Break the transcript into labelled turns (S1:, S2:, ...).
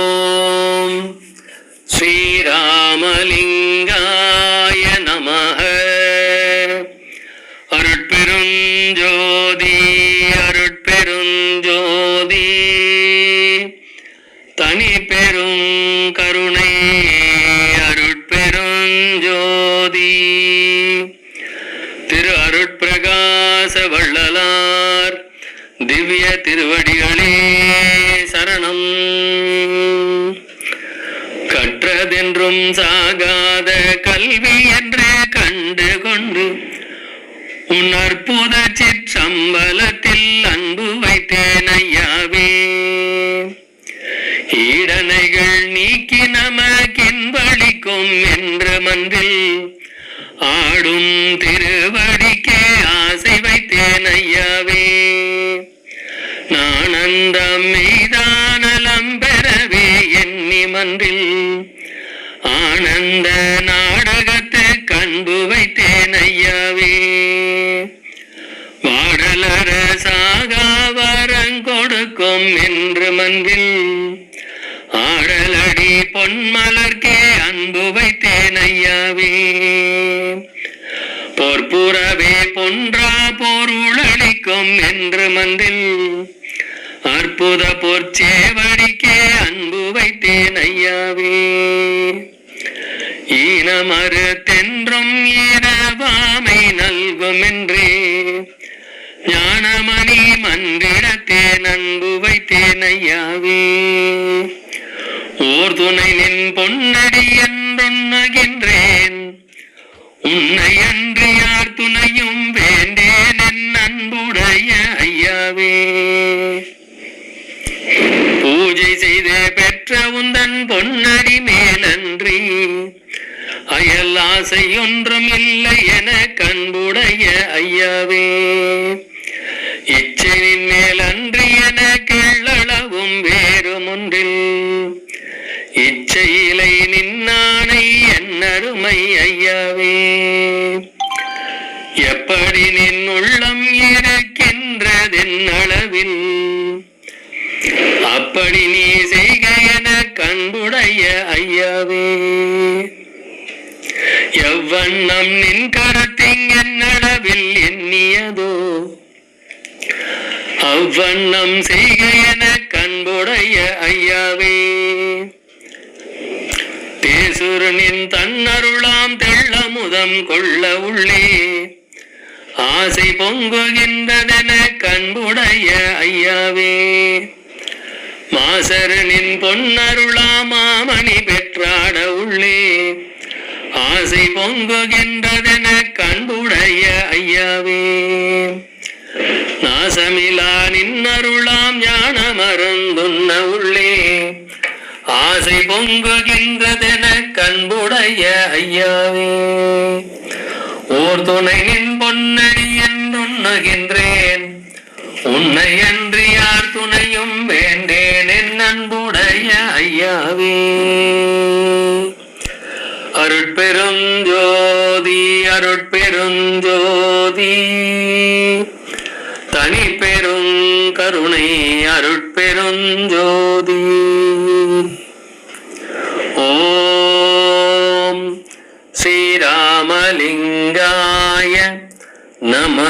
S1: ஓம் ஸ்ரீராமலிங்காய திவ்ய திருவடிகளே சரணம். கற்றதென்றும் சாகாத கல்வி என்று கண்டு கொண்டு உன் அற்புத சிற்றம்பலத்தில் அன்பு வைத்தேன் ஐயாவே. ஈடனைகள் நீக்கி நமக்கின்பளிக்கும் என்ற மன்றில் ஆடும் திருவடிக்கே ஆசை வைத்தேன் ஐயாவே. நான் அந்த மெய்தானலம் பெறவே எண்ணி மன்றில். ஆனந்த நாடகத்து கண்பு வைத்தேன் ஐயாவே. வாடலர சாகாவரம் கொடுக்கும் என்று மன்றில். ஆடலடி பொன்மலர்க்கே அன்பு வைத்தேன் ஐயாவே. பொற்புறவே பொன்றா பொருளளிக்கும் என்று மந்தில் அற்புத பொற்சேவடிக்கே அன்பு வைத்தேன் ஐயாவே. ஈனமறு தென்றும் ஈரவாமை நல்கும் என்றே ஞானமணி மன்றிடத்தேன் அன்பு வைத்தேன் ஐயாவே. ஓர் துணை நின் பொன்னடி என்றுண்ணகின்றேன் உன்னை அன்று யார் துணையும் வேண்டேன் என் அன்புடைய ஐயாவே. பூஜை செய்து பெற்ற உந்தன் பொன்னடி மேலன்றி. அயல் ஆசை ஒன்றும் இல்லை என கண்புடைய ஐயாவே. இச்சனின் மேல் அன்றி என கிள்ளளவும் வேறும் ஒன்றில் இச்சையிலை நின்னானை என்னருமை ஐயாவே. எப்படி நின் உள்ளம் இருக்கின்றதென் அளவில். அப்படி நீ செய்க கண்புடைய ஐயாவே. எவ்வண்ணம் நின் கரத்திங்கன்னளவில் எண்ணியதோ அவ்வண்ணம் செய்க கண்புடைய ஐயாவே. பேசுரனின் தன்னருளாம் தெள்ள முதம் கொள்ள உள்ளே ஆசை பொங்குகின்றதென கண்புடைய ஐயாவே. மாசரனின் பொன்னருளாமாமணி பெற்றாட உள்ளே. ஆசை பொங்குகின்றதென கண்புடைய ஐயாவே. நாசமிலா நின்னருளாம் ஞான மருந்துண்ண உள்ளே. ஆசை பொங்குகின்றதென கண்புடைய ஐயாவே. ஓர் துணை நின் பொன்னடி என்றுண்ணுகின்றேன். உன்னை அன்றி யார் துணையும் ஐயாவே. அருட்பெருஞ்சோதி அருட்பெருஞ்சோதி. தனி பெரும் கருணை அருட்பெருஞ்சோதி. ஓம் ஸ்ரீராமலிங்காய நம